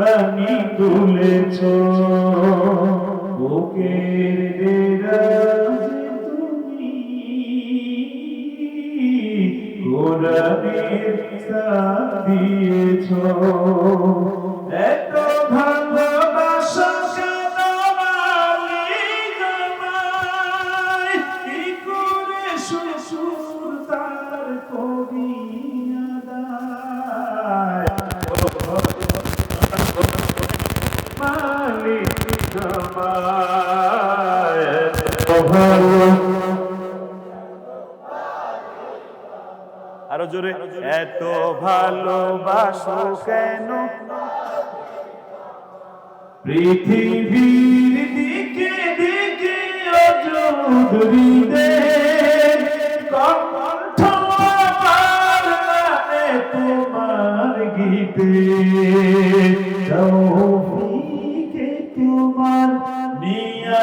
বাণী তুলেছ। বুকের দেরাজে তুমি কোরআনের সাথ দিয়েছ। আরও জোরে। এত ভালোবাসো কেন? পৃথিবীর দিকে দিকে অযোধরি দে মানে তোমার গীতে।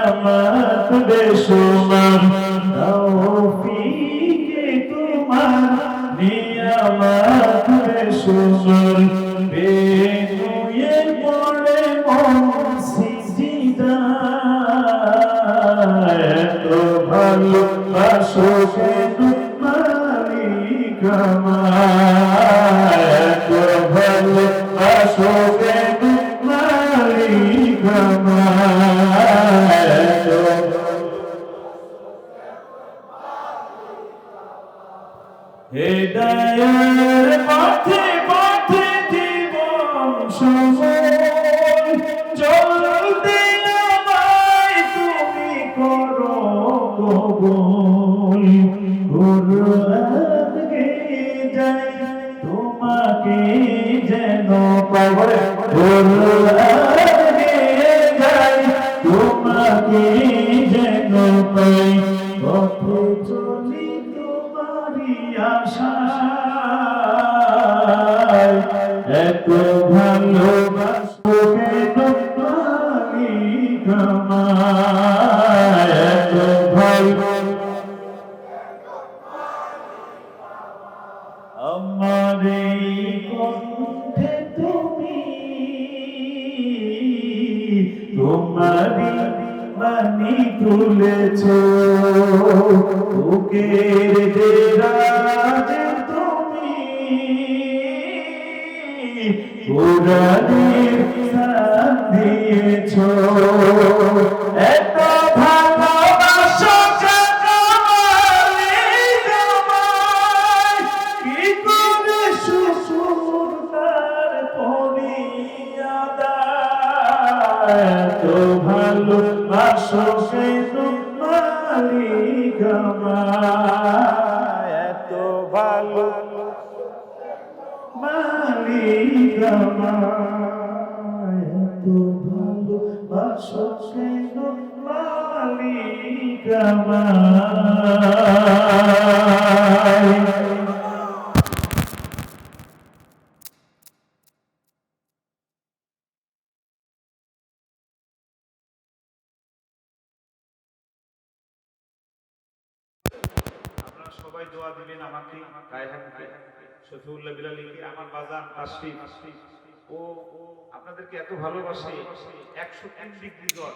নিয়ামত বেশুমার তৌফিকে তোমার নিয়ামত বেশুমার বেনুয়ে পড়ে মন সিজিদায় এত মালিক আমায় এত কেন হেদায়ের পথে পথে জীবন চলতে আমায় তুমি করো কবুল। গুরুকে যাই তোমাকে যেন গুরুকে যাই তোমাকে যেন আশায় এত ভালোবাসো কেন মালিক বাণী তুলেছ। বুকের দেরাজে তুমি কোরআনের সাথ দিয়েছ। এত ভালোবাসা কামালিক করিয়া দায়? এত সে মালিক এত ভালো এত ভালোবাসো মালিক সবাই দোয়া দিবেন আমাকে রায়হানকে শফিউল্লাহ বিলালিকে আমার বাজান তাশরিফ ও, আপনাদেরকে এত ভালোবাসে, একশো তিন ডিগ্রি জ্বর।